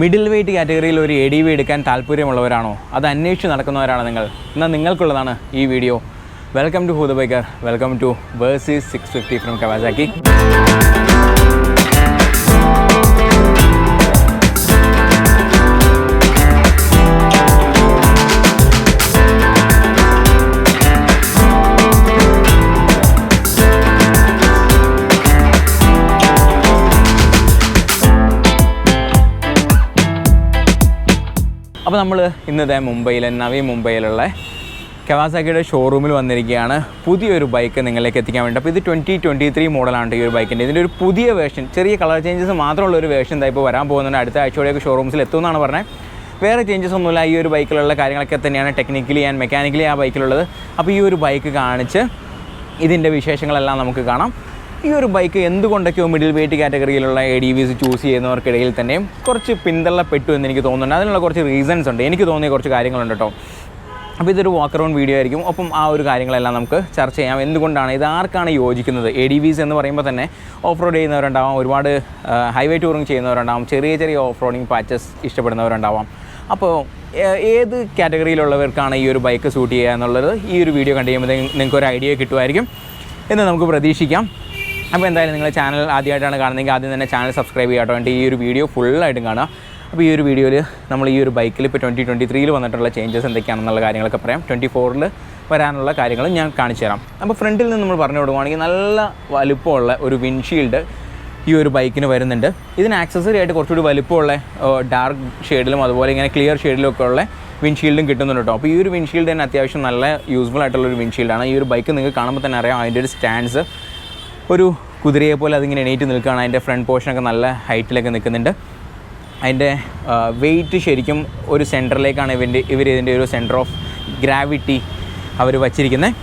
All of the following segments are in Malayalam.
മിഡിൽ വെയിറ്റ് കാറ്റഗറിയിൽ ഒരു എ ഡി വി എടുക്കാൻ താല്പര്യമുള്ളവരാണോ? അത് അന്വേഷിച്ച് നടക്കുന്നവരാണോ നിങ്ങൾ. എന്നാൽ നിങ്ങൾക്കുള്ളതാണ് ഈ video. Welcome to ഹൂദബൈക്കർ welcome to Versys six fifty from Kawasaki അപ്പോൾ നമ്മൾ ഇന്നത്തെ മുംബൈയിലെ നവി മുംബൈയിലുള്ള കവാസാക്കിയുടെ ഷോറൂമിൽ വന്നിരിക്കുകയാണ്. പുതിയൊരു ബൈക്ക് നിങ്ങളിലേക്ക് എത്തിക്കാൻ വേണ്ടി. അപ്പോൾ ഇത് ട്വന്റി ട്വന്റി ത്രീ മോഡലാണ് ഈ ഒരു ബൈക്കിന്റെ ഇതിന്റെ ഒരു പുതിയ വേർഷൻ ചെറിയ കളർ ചേഞ്ചസ് മാത്രമുള്ള ഒരു വേർഷൻ ഇതാ ഇപ്പോൾ വരാൻ പോകുന്നുണ്ട്. അടുത്ത ആഴ്ചയോടെയൊക്കെ ഷോറൂംസിൽ എത്തുമെന്നാണ് പറഞ്ഞത് വേറെ ചേഞ്ചസ് ഒന്നുമില്ല. ഈ ഒരു ബൈക്കിലുള്ള കാര്യങ്ങളൊക്കെ തന്നെയാണ് ടെക്നിക്കലി ആൻഡ് മെക്കാനിക്കലി ആ ബൈക്കിലുള്ളത് അപ്പോൾ ഈ ഒരു ബൈക്ക് കാണിച്ച് ഇതിന്റെ വിശേഷങ്ങളെല്ലാം നമുക്ക് കാണാം. ഈ ഒരു ബൈക്ക് എന്തുകൊണ്ടൊക്കെയോ മിഡിൽ വെയിറ്റ് കാറ്റഗറിയിലുള്ള എ ഡി വിസ് ചൂസ് ചെയ്യുന്നവർക്കിടയിൽ തന്നെ കുറച്ച് പിന്തള്ളപ്പെട്ടു എന്ന് എനിക്ക് തോന്നുന്നുണ്ട്. അതിനുള്ള കുറച്ച് റീസൺസ് ഉണ്ട്. എനിക്ക് തോന്നിയ കുറച്ച് കാര്യങ്ങളുണ്ട് കേട്ടോ അപ്പോൾ ഇതൊരു വാക്ക് അറൗണ്ട് വീഡിയോ ആയിരിക്കും. അപ്പം ആ ഒരു കാര്യങ്ങളെല്ലാം നമുക്ക് ചർച്ച ചെയ്യാം. എന്തുകൊണ്ടാണ് ഇത്? ആർക്കാണ് യോജിക്കുന്നത്? എ ഡി വിസ് എന്ന് പറയുമ്പോൾ തന്നെ ഓഫ് റോഡ് ചെയ്യുന്നവരുണ്ടാവാം. ഒരുപാട് ഹൈവേ ടൂറിങ് ചെയ്യുന്നവരുണ്ടാവാം. ചെറിയ ചെറിയ ഓഫ് റോഡിങ് പാച്ചസ് ഇഷ്ടപ്പെടുന്നവരുണ്ടാവാം അപ്പോൾ ഏത് കാറ്റഗറിയിലുള്ളവർക്കാണ് ഈ ഒരു ബൈക്ക് സൂട്ട് ചെയ്യുക എന്നുള്ളത്? ഈ ഒരു വീഡിയോ കണ്ടു കഴിയുമ്പോൾ നിങ്ങൾക്ക് ഒരു ഐഡിയ കിട്ടുമായിരിക്കും എന്ന് നമുക്ക് പ്രതീക്ഷിക്കാം. അപ്പോൾ എന്തായാലും നിങ്ങൾ ചാനൽ ആദ്യമായിട്ടാണ് കാണുന്നതെങ്കിൽ ആദ്യം തന്നെ ചാനൽ സബ്സ്ക്രൈബ് ചെയ്യാട്ടോ വേണ്ടി ഈ ഒരു വീഡിയോ ഫുള്ളായിട്ടും കാണാം അപ്പോൾ ഈ ഒരു വീഡിയോയിൽ നമ്മൾ ഈ ഒരു ബൈക്കിൽ ഇപ്പോൾ ട്വന്റി ട്വന്റി ത്രീയിൽ വന്നിട്ടുള്ള ചേഞ്ചസ് എന്തൊക്കെയാണെന്നുള്ള കാര്യങ്ങളൊക്കെ പറയാം. ട്വന്റി ഫോറിൽ വരാനുള്ള കാര്യങ്ങളും ഞാൻ കാണിച്ചു തരാം. അപ്പോൾ ഫ്രണ്ടിൽ നിന്ന് നമ്മൾ പറഞ്ഞു കൊടുക്കുകയാണെങ്കിൽ നല്ല വലുപ്പമുള്ള ഒരു വിൻഷീൽഡ് ഈ ഒരു ബൈക്കിന് വരുന്നുണ്ട്. ഇതിന് ആക്സസറി ആയിട്ട് കുറച്ചുകൂടി വലുപ്പമുള്ള ഡാർക്ക് ഷെയ്ഡിലും അതുപോലെ ഇങ്ങനെ ക്ലിയർ ഷെയ്ഡിലും ഒക്കെ ഉള്ള വിൻഷീൽഡും കിട്ടുന്നുണ്ട് കേട്ടോ. അപ്പോൾ ഈ ഒരു വിൻഷീൽഡ് തന്നെ അത്യാവശ്യം നല്ല യൂസ്ഫുൾ ആയിട്ടുള്ള ഒരു വിൻഷീൽഡാണ് ഈ ഒരു ബൈക്ക് നിങ്ങൾക്ക് കാണുമ്പോൾ തന്നെ അറിയാം അതിന്റെ ഒരു സ്റ്റാൻഡ്സ് ഒരു കുതിരയെ പോലെ അതിങ്ങനെ എണീറ്റ് നിൽക്കുകയാണ്. അതിന്റെ ഫ്രണ്ട് പോർഷനൊക്കെ നല്ല ഹൈറ്റിലൊക്കെ നിൽക്കുന്നുണ്ട്. അതിന്റെ വെയിറ്റ് ശരിക്കും ഒരു സെന്ററിലേക്കാണ് ഇവന്റെ ഇവർ ഇതിന്റെ ഒരു സെന്റർ ഓഫ് ഗ്രാവിറ്റി അവർ വച്ചിരിക്കുന്നത്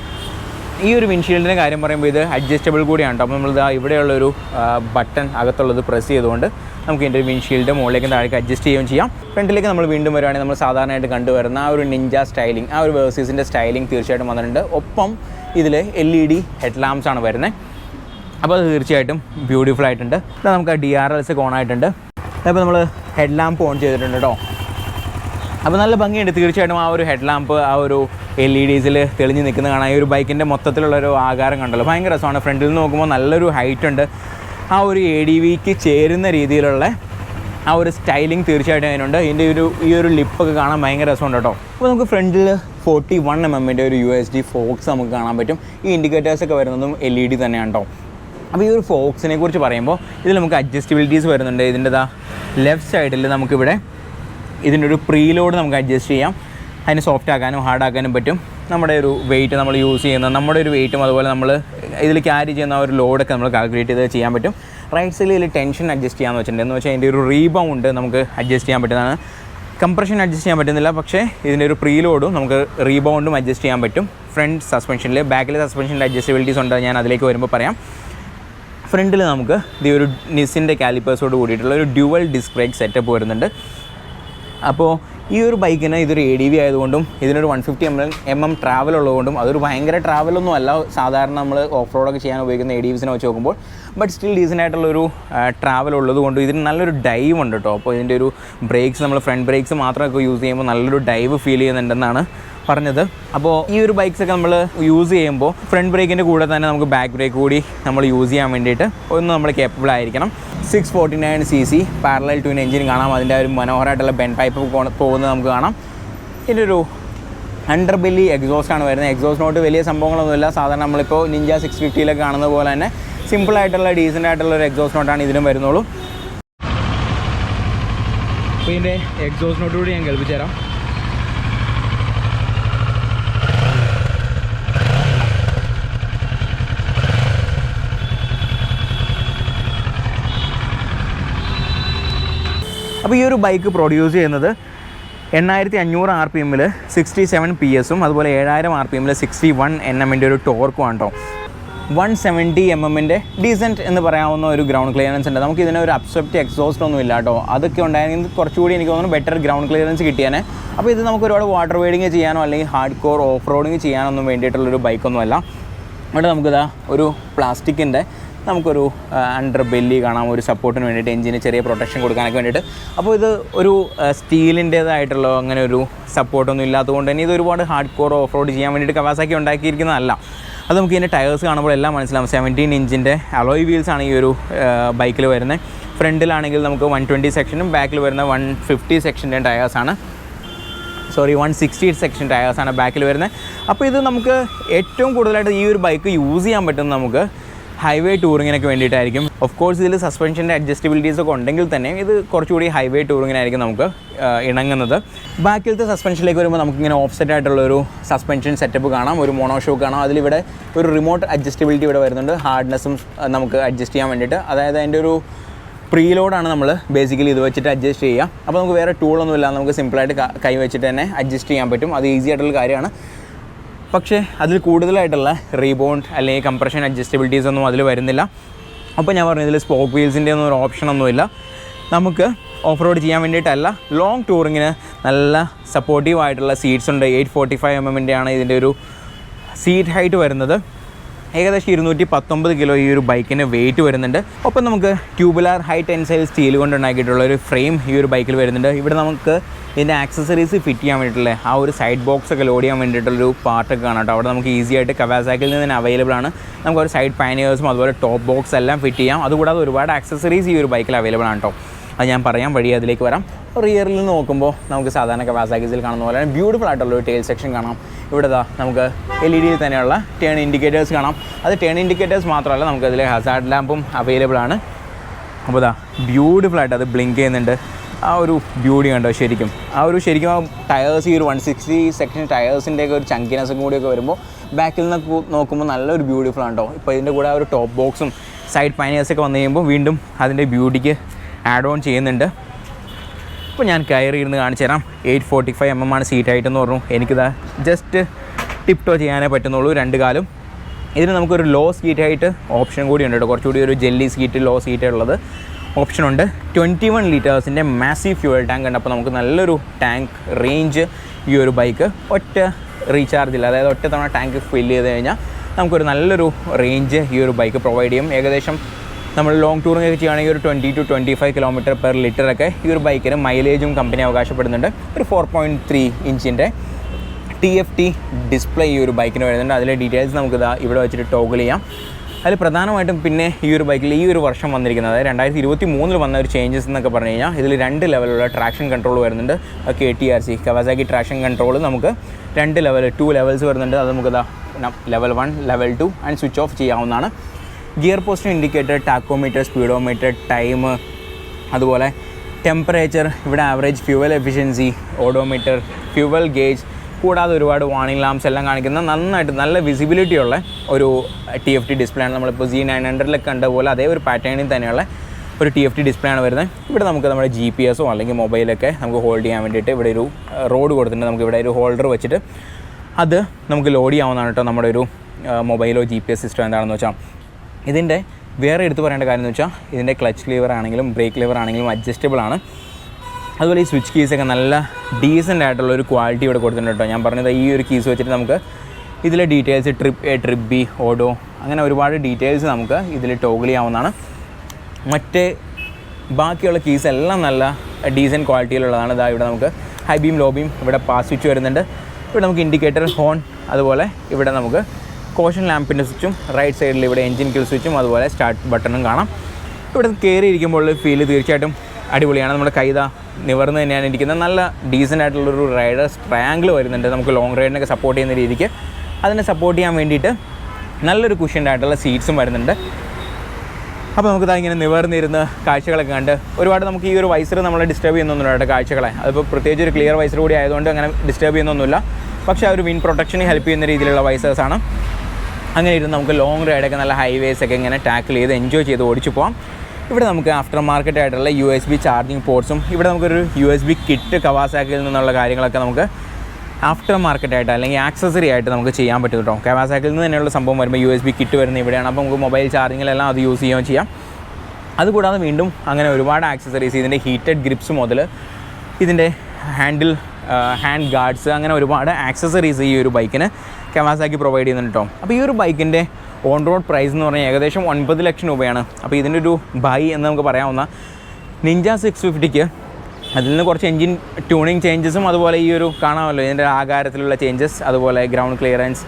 ഈ ഒരു വിൻഷീൽഡിന്റെ കാര്യം പറയുമ്പോൾ ഇത് അഡ്ജസ്റ്റബിൾ കൂടിയാണ് അപ്പോൾ നമ്മളിത് ഇവിടെയുള്ളൊരു ബട്ടൺ അകത്തുള്ളത് പ്രസ് ചെയ്തുകൊണ്ട് നമുക്ക് ഇതിന്റെ വിൻഷീൽഡ് മുകളിലേക്ക് താഴേക്ക് അഡ്ജസ്റ്റ് ചെയ്യുകയും ചെയ്യാം. ഫ്രണ്ടിലേക്ക് നമ്മൾ വീണ്ടും വരുവാണെങ്കിൽ നമ്മൾ സാധാരണയായിട്ട് കണ്ടുവരുന്ന ആ ഒരു നിഞ്ച സ്റ്റൈലിംഗ് ആ ഒരു വേഴ്സീസിന്റെ സ്റ്റൈലിംഗ് തീർച്ചയായിട്ടും വന്നിട്ടുണ്ട്. ഒപ്പം ഇതിൽ L E D head lamps ആണ് വരുന്നത് അപ്പോൾ അത് തീർച്ചയായിട്ടും ബ്യൂട്ടിഫുൾ ആയിട്ടുണ്ട്. ഇപ്പോൾ നമുക്ക് ഡി ആർ എൽസ് ഓൺ ആയിട്ടുണ്ട്. അപ്പോൾ നമ്മൾ ഹെഡ് ലാമ്പ് ഓൺ ചെയ്തിട്ടുണ്ട് കേട്ടോ അപ്പോൾ നല്ല ഭംഗിയുണ്ട്. തീർച്ചയായിട്ടും ആ ഒരു ഹെഡ് ലാമ്പ് ആ ഒരു എൽ ഇ ഡീസിൽ തെളിഞ്ഞ് നിൽക്കുന്ന കാണാൻ. ഈ ഒരു ബൈക്കിന്റെ മൊത്തത്തിലുള്ള ഒരു ആകാരം കണ്ടല്ലോ. ഭയങ്കര രസമാണ്. ഫ്രണ്ടിൽ നിന്ന് നോക്കുമ്പോൾ നല്ലൊരു ഹൈറ്റ് ഉണ്ട്. ആ ഒരു എ ഡി വിക്ക് ചേരുന്ന രീതിയിലുള്ള ആ ഒരു സ്റ്റൈലിംഗ് തീർച്ചയായിട്ടും അതിനുണ്ട്. ഇതിന്റെ ഒരു ഈ ഒരു ലിപ്പൊക്കെ കാണാൻ ഭയങ്കര രസമുണ്ട് കേട്ടോ അപ്പോൾ നമുക്ക് ഫ്രണ്ടിൽ ഫോർട്ടി വൺ എം എമ്മിന്റെ ഒരു യു എസ് ഡി ഫോക്സ് നമുക്ക് കാണാൻ പറ്റും. ഈ ഇൻഡിക്കേറ്റേഴ്സൊക്കെ വരുന്നതും എൽ ഇ ഡി തന്നെയാണ് കേട്ടോ അപ്പോൾ ഈ ഒരു ഫോക്സിനെ കുറിച്ച് പറയുമ്പോൾ ഇതിൽ നമുക്ക് അഡ്ജസ്റ്റബിലിറ്റീസ് വരുന്നുണ്ട്. ഇതിന്റെ ദാ ലെഫ്റ്റ് സൈഡിൽ നമുക്കിവിടെ ഇതിന്റെ ഒരു പ്രീലോഡ് നമുക്ക് അഡ്ജസ്റ്റ് ചെയ്യാം. അതിന് സോഫ്റ്റ് ആക്കാനും ഹാർഡ് ആക്കാനും പറ്റും. നമ്മുടെ ഒരു വെയിറ്റ് നമ്മൾ യൂസ് ചെയ്യുന്ന നമ്മുടെ ഒരു വെയിറ്റും അതുപോലെ നമ്മൾ ഇതിൽ ക്യാരി ചെയ്യുന്ന ഒരു ലോഡൊക്കെ നമ്മൾ കാൽക്കുലേറ്റ് ചെയ്ത് ചെയ്യാൻ പറ്റും. റൈറ്റ് സൈഡിൽ ഇതിൽ ടെൻഷൻ അഡ്ജസ്റ്റ് ചെയ്യാമെന്ന് വെച്ചിട്ടുണ്ട്. എന്ന് വെച്ചാൽ അതിന്റെ ഒരു റീബൗണ്ട് നമുക്ക് അഡ്ജസ്റ്റ് ചെയ്യാൻ പറ്റുന്നതാണ്. കംപ്രഷൻ അഡ്ജസ്റ്റ് ചെയ്യാൻ പറ്റുന്നില്ല. പക്ഷേ ഇതിന്റെ ഒരു പ്രീലോഡും നമുക്ക് റീബൗണ്ടും അഡ്ജസ്റ്റ് ചെയ്യാൻ പറ്റും. ഫ്രണ്ട് സസ്പെൻഷനിൽ ബാക്കിലെ സസ്പെൻഷന്റെ അഡ്ജസ്റ്റബിലിറ്റീസ് ഉണ്ട്. ഞാൻ അതിലേക്ക് വരുമ്പോൾ പറയാം. ഫ്രണ്ടിൽ നമുക്ക് ഇത് ഒരു നിസിന്റെ കാലിപ്പേഴ്സോട് കൂടിയിട്ടുള്ള ഒരു ഡ്യുവൽ ഡിസ്ക് ബ്രേക്ക് സെറ്റപ്പ് വരുന്നുണ്ട്. അപ്പോൾ ഈ ഒരു ബൈക്കിന് ഇതൊരു എ ഡി വി ആയതുകൊണ്ടും ഇതിനൊരു one fifty M L M M travel ഉള്ളതുകൊണ്ടും അതൊരു ഭയങ്കര ട്രാവലൊന്നും അല്ല. സാധാരണ നമ്മൾ ഓഫ് റോഡൊക്കെ ചെയ്യാൻ ഉപയോഗിക്കുന്ന എ ഡി വിസിനെ വെച്ച് നോക്കുമ്പോൾ. ബട്ട് സ്റ്റിൽ ഡീസന്റ് ആയിട്ടുള്ളൊരു ട്രാവൽ ഉള്ളതുകൊണ്ട് ഇതിന് നല്ലൊരു ഡൈവ് ഉണ്ട് കേട്ടോ അപ്പോൾ ഇതിന്റെ ഒരു ബ്രേക്സ് നമ്മൾ ഫ്രണ്ട് ബ്രേക്സ് മാത്രമൊക്കെ യൂസ് ചെയ്യുമ്പോൾ നല്ലൊരു ഡൈവ് ഫീൽ ചെയ്യുന്നുണ്ടെന്നാണ് പറഞ്ഞത്. അപ്പോൾ ഈ ഒരു ബൈക്സ് ഒക്കെ നമ്മൾ യൂസ് ചെയ്യുമ്പോൾ ഫ്രണ്ട് ബ്രേക്കിന്റെ കൂടെ തന്നെ നമുക്ക് ബാക്ക് ബ്രേക്ക് കൂടി നമ്മൾ യൂസ് ചെയ്യാൻ വേണ്ടിയിട്ട് ഒന്ന് നമ്മൾ കേപ്പബിൾ ആയിരിക്കണം. Six forty nine C C parallel twin engine കാണാം. അതിന്റെ ഒരു മനോഹരമായിട്ടുള്ള ബെൻ പൈപ്പ് പോകുന്നത് നമുക്ക് കാണാം. ഇതിന്റെ ഒരു അണ്ടർ ബെല്ലി എക്സോസ്റ്റ് ആണ് വരുന്നത്. എക്സോസ്റ്റിനോട്ട് വലിയ സംഭവങ്ങളൊന്നുമില്ല. സാധാരണ നമ്മളിപ്പോൾ നിഞ്ച സിക്സ് ഫിഫ്റ്റിയിലൊക്കെ കാണുന്ന പോലെ തന്നെ സിമ്പിൾ ആയിട്ടുള്ള ഡീസന്റ് ആയിട്ടുള്ള ഒരു എക്സോസ്റ്റ് നോട്ടാണ് ഇതിനും വരുന്നുള്ളൂ. അപ്പോൾ ഇതിന്റെ എക്സോസ് നോട്ട് കൂടി ഞാൻ കേൾപ്പിച്ചു തരാം അപ്പോൾ ഈ ഒരു ബൈക്ക് പ്രൊഡ്യൂസ് ചെയ്യുന്നത് എണ്ണായിരത്തി അഞ്ഞൂറ് ആർ പി എമ്മിൽ സിക്സ്റ്റി സെവൻ പി എസും അതുപോലെ ഏഴായിരം ആർ പി എമ്മിൽ സിക്സ്റ്റി വൺ എൻ എമ്മിന്റെ ഒരു ടോർക്കും ആണ് വൺ സെവന്റി എം എമ്മിന്റെ ഡീസന്റ് എന്ന് പറയാവുന്ന ഒരു ഗ്രൗണ്ട് ക്ലിയറൻസ് ഉണ്ട്. നമുക്ക് ഇതിന് ഒരു അബ്സെപ്റ്റ് എക്സോസ്റ്റ് ഒന്നും ഇല്ല കേട്ടോ അതൊക്കെ ഉണ്ടായിരുന്നെങ്കിൽ കുറച്ചുകൂടി എനിക്ക് തോന്നുന്നു ബെറ്റർ ഗ്രൗണ്ട് ക്ലിയറൻസ് കിട്ടിയാനെ. അപ്പോൾ ഇത് നമുക്ക് ഒരുപാട് വാട്ടർ റൈഡിങ് ചെയ്യാനോ അല്ലെങ്കിൽ ഹാർഡ് കോർ ഓഫ് റോഡിങ് ചെയ്യാനൊന്നും വേണ്ടിയിട്ടുള്ളൊരു ബൈക്കൊന്നുമല്ല ഇവിടെ നമുക്കിതാ ഒരു പ്ലാസ്റ്റിക്കിന്റെ നമുക്കൊരു അണ്ടർ ബെല്ലി കാണാം ഒരു സപ്പോർട്ടിന് വേണ്ടിയിട്ട് എഞ്ചിന് ചെറിയ പ്രൊട്ടക്ഷൻ കൊടുക്കാനൊക്കെ വേണ്ടിയിട്ട്. അപ്പോൾ ഇത് ഒരു സ്റ്റീലിന്റേതായിട്ടുള്ള അങ്ങനെ ഒരു സപ്പോർട്ടൊന്നും ഇല്ലാത്തതുകൊണ്ട് തന്നെ ഇത് ഒരുപാട് ഹാർഡ് കോർ ഓഫ് റോഡ് ചെയ്യാൻ വേണ്ടിയിട്ട് കവാസാക്കി ഉണ്ടാക്കിയിരിക്കുന്നതല്ല. അത് നമുക്ക് ഇതിന്റെ ടയേഴ്സ് കാണുമ്പോൾ എല്ലാം മനസ്സിലാവും. സെവന്റീൻ ഇഞ്ചിന്റെ അലോയ് വീൽസ് ആണ് ഈ ഒരു ബൈക്കിൽ വരുന്നത്. ഫ്രണ്ടിലാണെങ്കിൽ നമുക്ക് വൺ ട്വന്റി സെക്ഷനും ബാക്കിൽ വരുന്ന വൺ ഫിഫ്റ്റി സെക്ഷന്റെ ടയേഴ്സാണ് സോറി വൺ സിക്സ്റ്റി സെക്ഷൻ ടയേഴ്സാണ് ബാക്കിൽ വരുന്നത്. അപ്പോൾ ഇത് നമുക്ക് ഏറ്റവും കൂടുതലായിട്ട് ഈ ഒരു ബൈക്ക് യൂസ് ചെയ്യാൻ പറ്റുന്നത് നമുക്ക് ഹൈവേ ടൂറിങ്ങിനൊക്കെ വേണ്ടിയിട്ടായിരിക്കും. ഓഫ് കോഴ്സ് ഇതിൽ സസ്പെൻഷന്റെ അഡ്ജസ്റ്റബിലിറ്റീസ് ഒക്കെ ഉണ്ടെങ്കിൽ തന്നെ ഇത് കുറച്ചുകൂടി ഹൈവേ ടൂറിങ്ങിനായിരിക്കും നമുക്ക് ഇണങ്ങുന്നത്. ബാക്കിലത്തെ സസ്പെൻഷനിലേക്ക് വരുമ്പോൾ നമുക്കിങ്ങനെ ഓഫ്സെറ്റ് ആയിട്ടുള്ളൊരു സസ്പെൻഷൻ സെറ്റപ്പ് കാണാം ഒരു മോണോ മോണോഷോ കാണാം. അതിലിവിടെ ഒരു റിമോട്ട് അഡ്ജസ്റ്റബിലിറ്റി ഇവിടെ വരുന്നുണ്ട്. ഹാർഡ്നെസ്സും നമുക്ക് അഡ്ജസ്റ്റ് ചെയ്യാൻ വേണ്ടിയിട്ട്. അതായത് അതിന്റെ ഒരു പ്രീലോഡാണ് നമ്മൾ ബേസിക്കലി ഇത് വെച്ചിട്ട് അഡ്ജസ്റ്റ് ചെയ്യുക. അപ്പോൾ നമുക്ക് വേറെ ടൂളൊന്നുമില്ല നമുക്ക് സിമ്പിളായിട്ട് കൈ വെച്ചിട്ട് തന്നെ അഡ്ജസ്റ്റ് ചെയ്യാൻ പറ്റും. അത് ഈസി ആയിട്ടുള്ള കാര്യമാണ്. പക്ഷേ അതിൽ കൂടുതലായിട്ടുള്ള റീബോണ്ട് അല്ലെങ്കിൽ കംപ്രഷൻ അഡ്ജസ്റ്റബിലിറ്റീസ് ഒന്നും അതിൽ വരുന്നില്ല. അപ്പോൾ ഞാൻ പറഞ്ഞു ഇതിൽ സ്പോക്ക് വീൽസിന്റെ ഒന്നും ഒരു ഓപ്ഷൻ ഒന്നുമില്ല. നമുക്ക് ഓഫ് റോഡ് ചെയ്യാൻ വേണ്ടിയിട്ടല്ല ലോങ് ടൂറിങ്ങിന് നല്ല സപ്പോർട്ടീവ് ആയിട്ടുള്ള സീറ്റ്സ് ഉണ്ട്. എയ്റ്റ് ഫോർട്ടി ഫൈവ് എം എമ്മിന്റെ ആണ് ഇതിന്റെ ഒരു സീറ്റ് ഹൈറ്റ് വരുന്നത്. ഏകദേശം ഇരുന്നൂറ്റി പത്തൊമ്പത് കിലോ ഈ ഒരു ബൈക്കിന് വെയിറ്റ് വരുന്നുണ്ട്. ഒപ്പം നമുക്ക് ട്യൂബുലാർ ഹൈ ടെൻസൈൽ സ്റ്റീൽ കൊണ്ട് ഉണ്ടാക്കിയിട്ടുള്ള ഒരു ഫ്രെയിം ഈ ഒരു ബൈക്കിൽ വരുന്നുണ്ട്. ഇവിടെ നമുക്ക് ഇതിന്റെ ആക്സസറീസ് ഫിറ്റ് ചെയ്യാൻ വേണ്ടിയിട്ടുള്ള ആ ഒരു സൈഡ് ബോക്സ് ഒക്കെ ലോഡ് ചെയ്യാൻ വേണ്ടിയിട്ടുള്ളൊരു പാർട്ടൊക്കെ കാണാം അവിടെ നമുക്ക് ഈസി ആയിട്ട് കവാസാക്കിൽ നിന്ന് തന്നെ അവൈലബിൾ ആണ്. നമുക്ക് ഒരു സൈഡ് പാനിയേഴ്സും അതുപോലെ ടോപ്പ് ബോക്സ് എല്ലാം ഫിറ്റ് ചെയ്യാം. അതുകൂടാതെ ഒരുപാട് ആക്സസറീസ് ഈ ഒരു ബൈക്കിൽ അവൈലബിൾ ആണ് കേട്ടോ. അത് ഞാൻ പറയാം വഴി അതിലേക്ക് വരാം. റിയറിൽ നോക്കുമ്പോൾ നമുക്ക് സാധാരണ കവാസാക്കിസിൽ കാണുന്ന പോലെ ബ്യൂട്ടിഫുൾ ആയിട്ടുള്ള ഒരു ടെയിൽ സെക്ഷൻ കാണാം. ഇവിടെ ദാ നമുക്ക് എൽ ഇ ഡിയിൽ തന്നെയുള്ള ടേൺ ഇൻഡിക്കേറ്റേഴ്സ് കാണാം. അത് ടേൺ ഇൻഡിക്കേറ്റേഴ്സ് മാത്രമല്ല നമുക്ക് അതിൽ ഹസാർഡ് ലാമ്പും അവൈലബിൾ ആണ്. അപ്പോൾ ഇതാ ബ്യൂട്ടിഫുൾ ആയിട്ട് അത് ബ്ലിങ്ക് ചെയ്യുന്നുണ്ട്. ആ ഒരു ബ്യൂട്ടി കണ്ടോ ശരിക്കും? ആ ഒരു ശരിക്കും ആ ടയേഴ്സ് ഈ ഒരു വൺ സിക്സ്റ്റി സെക്ഷൻ ടയേഴ്സിന്റെയൊക്കെ ഒരു ചങ്കിനസും കൂടിയൊക്കെ വരുമ്പോൾ ബാക്കിൽ നിന്ന് നോക്കുമ്പോൾ നല്ലൊരു ബ്യൂട്ടിഫുൾ ആണ് ഇപ്പോൾ ഇതിന്റെ കൂടെ ആ ഒരു ടോപ്പ് ബോക്സും സൈഡ് പൈനേഴ്സൊക്കെ വന്നു കഴിയുമ്പോൾ വീണ്ടും അതിന്റെ ബ്യൂട്ടിക്ക് ആഡ് ഓൺ ചെയ്യുന്നുണ്ട്. അപ്പോൾ ഞാൻ കയറി ഇരുന്ന് കാണിച്ചു തരാം. Eight forty five M M ആണ് സീറ്റ് ആയിട്ടെന്ന് പറഞ്ഞു. എനിക്കിതാ ജസ്റ്റ് ടിപ് ടോ ചെയ്യാനേ പറ്റുന്നുള്ളൂ രണ്ട് കാലും. ഇതിന് നമുക്കൊരു ലോ സീറ്റ് ആയിട്ട് ഓപ്ഷൻ കൂടി ഉണ്ട് കേട്ടോ. കുറച്ചുകൂടി ഒരു ജെല്ലി സീറ്റ് ലോ സീറ്റ് ഉള്ളത് ഓപ്ഷൻ ഉണ്ട്. ട്വന്റി വൺ ലീറ്റേഴ്സിന്റെ മാസീവ് ഫ്യൂവൽ ടാങ്ക് ഉണ്ട്. അപ്പോൾ നമുക്ക് നല്ലൊരു ടാങ്ക് റേഞ്ച് ഈ ഒരു ബൈക്ക് ഒറ്റ റീചാർജ് ഇല്ല. അതായത് ഒറ്റ തവണ ടാങ്ക് ഫില്ല് ചെയ്ത് കഴിഞ്ഞാൽ നമുക്കൊരു നല്ലൊരു റേഞ്ച് ഈ ഒരു ബൈക്ക് പ്രൊവൈഡ് ചെയ്യും. ഏകദേശം നമ്മൾ ലോങ് ടൂറിങ് ഒക്കെ ചെയ്യുകയാണെങ്കിൽ ഒരു twenty two twenty five kilometre per litre ഒക്കെ ഈ ഒരു ബൈക്കിന് മൈലേജും കമ്പനി അവകാശപ്പെടുന്നുണ്ട്. ഒരു ഫോർ പോയിന്റ് ത്രീ ഇഞ്ചിന്റെ ടി എഫ് ടി ഡിസ്പ്ലേ ഈ ഒരു ബൈക്കിന് വരുന്നുണ്ട്. അതിലെ ഡീറ്റെയിൽസ് നമുക്ക് ഇതാ ഇവിടെ വെച്ചിട്ട് ടോഗിൾ ചെയ്യാം. അതിൽ പ്രധാനമായിട്ടും പിന്നെ ഈ ഒരു ബൈക്കിൽ ഈ ഒരു വർഷം വന്നിരിക്കുന്നത് അതായത് രണ്ടായിരത്തി ഇരുപത്തി മൂന്നിൽ വന്ന ഒരു ചേഞ്ചസ് എന്നൊക്കെ പറഞ്ഞു കഴിഞ്ഞാൽ ഇതിൽ രണ്ട് ലെവലുള്ള ട്രാക്ഷൻ കൺട്രോൾ വരുന്നുണ്ട്. K T R C Kawasaki traction control നമുക്ക് രണ്ട് ലെവൽ ടു ലെവൽസ് വരുന്നുണ്ട്. അത് നമുക്ക് level one level two and switch off ചെയ്യാവുന്നതാണ്. Gear post indicator tachometer speedometer time അതുപോലെ ടെമ്പറേച്ചർ ഇവിടെ average fuel efficiency odometer fuel gauge കൂടാതെ ഒരുപാട് വാണിംഗ് ലാംസ് എല്ലാം കാണിക്കുന്ന നന്നായിട്ട് നല്ല വിസിബിലിറ്റി ഉള്ള ഒരു ടി എഫ് ടി ഡിസ്പ്ലേ ആണ്. നമ്മളിപ്പോൾ ജി നയൻ ഹൺഡ്രഡിലൊക്കെ കണ്ട പോലെ അതേ ഒരു പാറ്റേണിൽ തന്നെയുള്ള ഒരു ടി എഫ് ടി ഡിസ്പ്ലേ ആണ് വരുന്നത്. ഇവിടെ നമുക്ക് നമ്മുടെ ജി പി എസോ അല്ലെങ്കിൽ മൊബൈലൊക്കെ നമുക്ക് ഹോൾഡ് ചെയ്യാൻ വേണ്ടിയിട്ട് ഇവിടെ ഒരു റോഡ് കൊടുത്തിട്ടുണ്ട്. നമുക്ക് ഇവിടെ ഒരു ഹോൾഡർ വെച്ചിട്ട് അത് നമുക്ക് ലോഡ് ചെയ്യാവുന്നതാണ് കേട്ടോ നമ്മുടെ ഒരു മൊബൈലോ ജി പി എസ് സിസ്റ്റം എന്താണെന്ന് വെച്ചാൽ ഇതിന്റെ വേറെ എടുത്ത് പറയേണ്ട കാര്യം എന്ന് വെച്ചാൽ ഇതിന്റെ ക്ലച്ച് ലിവർ ആണെങ്കിലും ബ്രേക്ക് ലിവർ ആണെങ്കിലും അഡ്ജസ്റ്റബിൾ ആണ്. അതുപോലെ ഈ സ്വിച്ച് കീസൊക്കെ നല്ല ഡീസന്റ് ആയിട്ടുള്ള ഒരു ക്വാളിറ്റി ഇവിടെ കൊടുത്തിട്ടുണ്ട് കേട്ടോ. ഞാൻ പറഞ്ഞത് ഈ ഒരു കീസ് വെച്ചിട്ട് നമുക്ക് ഇതിലെ details trip A trip B odo അങ്ങനെ ഒരുപാട് ഡീറ്റെയിൽസ് നമുക്ക് ഇതിൽ ടോഗിൾ ചെയ്യാവുന്നതാണ്. മറ്റേ ബാക്കിയുള്ള കീസ് എല്ലാം നല്ല ഡീസന്റ് ക്വാളിറ്റിയിലുള്ളതാണ് ഇതാ ഇവിടെ നമുക്ക് ഹൈ ബീം ലോ ബീം ഇവിടെ പാസ് സ്വിച്ച് വരുന്നുണ്ട്. ഇവിടെ നമുക്ക് ഇൻഡിക്കേറ്റർ ഹോൺ അതുപോലെ ഇവിടെ നമുക്ക് കോഷൻ ലാമ്പിന്റെ സ്വിച്ചും റൈറ്റ് സൈഡിൽ ഇവിടെ എഞ്ചിൻ കിൽ സ്വിച്ചും അതുപോലെ സ്റ്റാർട്ട് ബട്ടണും കാണാം. ഇവിടെ കയറിയിരിക്കുമ്പോൾ ഫീൽ തീർച്ചയായിട്ടും അടിപൊളിയാണ്. നമ്മുടെ കൈത നിവർന്ന് തന്നെയാണ് ഇരിക്കുന്നത്. നല്ല ഡീസന്റ് ആയിട്ടുള്ളൊരു റൈഡർ ട്രയാങ്കിൾ വരുന്നുണ്ട്. നമുക്ക് ലോങ് റൈഡിനൊക്കെ സപ്പോർട്ട് ചെയ്യുന്ന രീതിക്ക്. അതിനെ സപ്പോർട്ട് ചെയ്യാൻ വേണ്ടിയിട്ട് നല്ലൊരു കുഷ്യന്റ് ആയിട്ടുള്ള സീറ്റ്സും വരുന്നുണ്ട്. അപ്പോൾ നമുക്ക് ഇങ്ങനെ നിവർന്നിരുന്ന് കാഴ്ചകളൊക്കെ കണ്ട് ഒരുപാട് നമുക്ക് ഈ ഒരു വൈസർ നമ്മളെ ഡിസ്റ്റർബ് ചെയ്യുന്നൊന്നുമില്ല കേട്ടോ കാഴ്ചകളെ. അതിപ്പോൾ പ്രത്യേകിച്ച് ഒരു ക്ലിയർ വൈസർ കൂടി ആയതുകൊണ്ട് അങ്ങനെ ഡിസ്റ്റർബ് ചെയ്യുന്നൊന്നുമില്ല. പക്ഷേ ആ ഒരു വിൻ പ്രൊട്ടക്ഷന് ഹെൽപ്പ് ചെയ്യുന്ന രീതിയിലുള്ള വൈസേഴ്സാണ് അങ്ങനെ ഇരുന്ന് നമുക്ക് ലോങ് റൈഡൊക്കെ നല്ല ഹൈവേസ് ഒക്കെ ഇങ്ങനെ ടാക്കിൾ ചെയ്ത് എൻജോയ് ചെയ്ത് ഓടിച്ചു പോകാം ഇവിടെ നമുക്ക് ആഫ്റ്റർ മാർക്കറ്റ് ആയിട്ടുള്ള യു എസ് ബി ചാർജിങ് പോർട്സും ഇവിടെ നമുക്കൊരു യു എസ് ബി കിറ്റ് കവാസാക്കിൽ നിന്നുള്ള കാര്യങ്ങളൊക്കെ നമുക്ക് ആഫ്റ്റർ മാർക്കറ്റ് ആയിട്ട് അല്ലെങ്കിൽ ആക്സസറി ആയിട്ട് നമുക്ക് ചെയ്യാൻ പറ്റും കേട്ടോ. കവാസാക്കിൽ നിന്ന് തന്നെയുള്ള സംഭവം വരുമ്പോൾ യു എസ് ബി കിറ്റ് വരുന്ന ഇവിടെയാണ്. അപ്പോൾ നമുക്ക് മൊബൈൽ ചാർജിങ്ങിലെല്ലാം അത് യൂസ് ചെയ്യുകയും ചെയ്യാം. അതുകൂടാതെ വീണ്ടും അങ്ങനെ ഒരുപാട് ആക്സസറീസ് ഇതിന്റെ ഹീറ്റഡ് ഗ്രിപ്സ് മുതൽ ഇതിന്റെ ഹാൻഡിൽ ഹാൻഡ് ഗാർഡ്സ് അങ്ങനെ ഒരുപാട് ആക്സസറീസ് ഈ ഒരു ബൈക്കിന് കവാസാക്കി പ്രൊവൈഡ് ചെയ്യുന്നുണ്ട് കേട്ടോ അപ്പോൾ ഈ ഒരു ബൈക്കിന്റെ ഓൺ റോഡ് പ്രൈസ് എന്ന് പറഞ്ഞാൽ ഏകദേശം ഒൻപത് ലക്ഷം രൂപയാണ്. അപ്പോൾ ഇതിന്റെ ഒരു ബൈ എന്ന് നമുക്ക് പറയാവുന്ന നിഞ്ച സിക്സ് ഫിഫ്റ്റിക്ക് അതിൽ നിന്ന് കുറച്ച് എൻജിൻ ട്യൂണിങ് ചേഞ്ചസും അതുപോലെ ഈ ഒരു കാണാമല്ലോ ഇതിന്റെ ആകാരത്തിലുള്ള ചേഞ്ചസ് അതുപോലെ ഗ്രൗണ്ട് ക്ലിയറൻസ്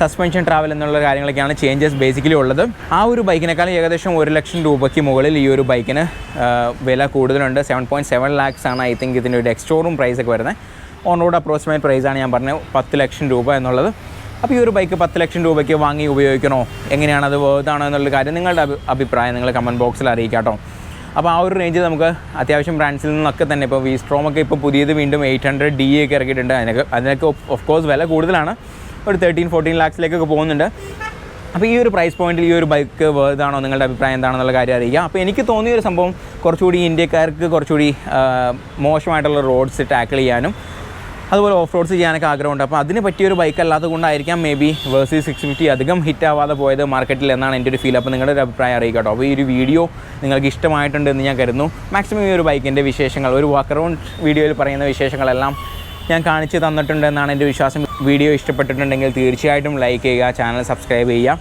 സസ്പെൻഷൻ ട്രാവൽ എന്നുള്ള കാര്യങ്ങളൊക്കെയാണ് ചേഞ്ചസ് ബേസിക്കലി ഉള്ളത്. ആ ഒരു ബൈക്കിനേക്കാൾ ഏകദേശം ഒരു ലക്ഷം രൂപയ്ക്ക് മുകളിൽ ഈ ഒരു ബൈക്കിന് വില കൂടുതലുണ്ട്. സെവൻ പോയിന്റ് സെവൻ ലാക്സ് ആണ് ഐ തിങ്ക് ഇതിന്റെ ഒരു എക്സ്റ്റോറും പ്രൈസ് ഒക്കെ വരുന്നത്. ഓൺ റോഡ് അപ്രോക്സിമേറ്റ് പ്രൈസാണ് ഞാൻ പറഞ്ഞത് പത്ത് ലക്ഷം രൂപ എന്നുള്ളത്. അപ്പോൾ ഈ ഒരു ബൈക്ക് പത്ത് ലക്ഷം രൂപയ്ക്ക് വാങ്ങി ഉപയോഗിക്കണോ? എങ്ങനെയാണ് അത് വേർത്താണോ എന്നുള്ള കാര്യം നിങ്ങളുടെ അഭിപ്രായം നിങ്ങൾ കമന്റ് ബോക്സിൽ അറിയിക്കാം കേട്ടോ അപ്പോൾ ആ ഒരു റേഞ്ച് നമുക്ക് അത്യാവശ്യം ബ്രാൻഡ്സിൽ നിന്നൊക്കെ തന്നെ ഇപ്പോൾ വി സ്ട്രോമൊക്കെ ഇപ്പോൾ പുതിയത് വീണ്ടും എയ്റ്റ് ഹൺഡ്രഡ് ഡി ഒക്കെ ഇറക്കിയിട്ടുണ്ട്. അതിനൊക്കെ അതിനൊക്കെ ഓഫ് കോഴ്സ് വില കൂടുതലാണ്. ഒരു തേർട്ടീൻ ഫോർട്ടീൻ ലാക്സിലേക്കൊക്കെ പോകുന്നുണ്ട്. അപ്പോൾ ഈ ഒരു പ്രൈസ് പോയിന്റിൽ ഈ ഒരു ബൈക്ക് വേർതാണോ നിങ്ങളുടെ അഭിപ്രായം എന്താണെന്നുള്ള കാര്യം അറിയിക്കാം. അപ്പോൾ എനിക്ക് തോന്നിയ ഒരു സംഭവം കുറച്ചുകൂടി ഇന്ത്യക്കാർക്ക് കുറച്ചുകൂടി മോശമായിട്ടുള്ള റോഡ്സ് ടാക്കിൾ ചെയ്യാനും അതുപോലെ ഓഫ് റോഡ്സ് ചെയ്യാനൊക്കെ ആഗ്രഹമുണ്ട്. അപ്പോൾ അതിന് പറ്റിയൊരു ബൈക്ക് അല്ലാത്തത് കൊണ്ടായിരിക്കാം maybe Versys six fifty അധികം ഹിറ്റ് ആവാതെ പോയത് മാർക്കറ്റിൽ എന്നാണ് എന്റെ ഒരു ഫീൽ അപ്പോൾ നിങ്ങളുടെ ഒരു അഭിപ്രായം അറിയിക്കുക കേട്ടോ അപ്പോൾ ഈ ഒരു വീഡിയോ നിങ്ങൾക്ക് ഇഷ്ടമായിട്ടുണ്ട് എന്ന് ഞാൻ കരുതുന്നു. മാക്സിമം ഈ ഒരു ബൈക്കിന്റെ വിശേഷങ്ങൾ ഒരു വാക്ക് അറൗണ്ട് വീഡിയോയിൽ പറയുന്ന വിശേഷങ്ങളെല്ലാം ഞാൻ കാണിച്ച് തന്നിട്ടുണ്ട് എന്നാണ് എന്റെ വിശ്വാസം. വീഡിയോ ഇഷ്ടപ്പെട്ടിട്ടുണ്ടെങ്കിൽ തീർച്ചയായിട്ടും ലൈക്ക് ചെയ്യുക ചാനൽ സബ്സ്ക്രൈബ് ചെയ്യുക.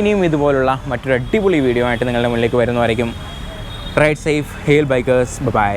ഇനിയും ഇതുപോലുള്ള മറ്റൊരു അടിപൊളി വീഡിയോ ആയിട്ട് നിങ്ങളുടെ മുന്നിലേക്ക് വരുന്നവരേക്കും ride safe hail bikers bye